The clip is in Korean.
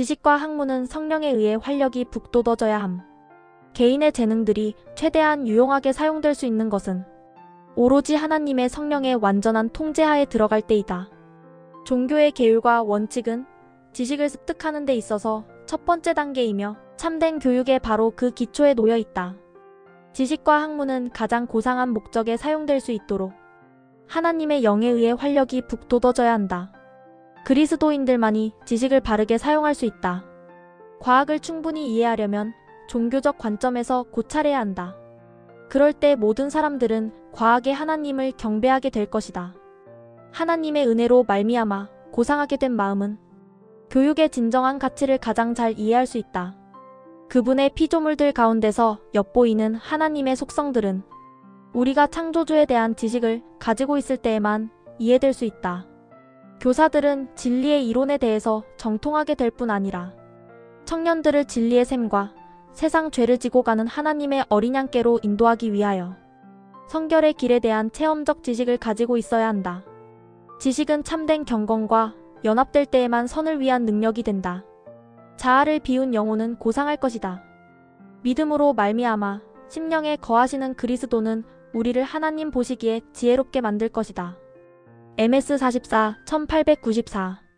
지식과 학문은 성령에 의해 활력이 북돋워져야 함. 개인의 재능들이 최대한 유용하게 사용될 수 있는 것은 오로지 하나님의 성령의 완전한 통제하에 들어갈 때이다. 종교의 계율과 원칙은 지식을 습득하는 데 있어서 첫 번째 단계이며 참된 교육의 바로 그 기초에 놓여 있다. 지식과 학문은 가장 고상한 목적에 사용될 수 있도록 하나님의 영에 의해 활력이 북돋워져야 한다. 그리스도인들만이 지식을 바르게 사용할 수 있다. 과학을 충분히 이해하려면 종교적 관점에서 고찰해야 한다. 그럴 때 모든 사람들은 과학의 하나님을 경배하게 될 것이다. 하나님의 은혜로 말미암아 고상하게 된 마음은 교육의 진정한 가치를 가장 잘 이해할 수 있다. 그분의 피조물들 가운데서 엿보이는 하나님의 속성들은 우리가 창조주에 대한 지식을 가지고 있을 때에만 이해될 수 있다. 교사들은 진리의 이론에 대해서 정통하게 될 뿐 아니라 청년들을 진리의 샘과 세상 죄를 지고 가는 하나님의 어린 양께로 인도하기 위하여 성결의 길에 대한 체험적 지식을 가지고 있어야 한다. 지식은 참된 경건과 연합될 때에만 선을 위한 능력이 된다. 자아를 비운 영혼은 고상할 것이다. 믿음으로 말미암아 심령에 거하시는 그리스도는 우리를 하나님 보시기에 지혜롭게 만들 것이다. MS44 1894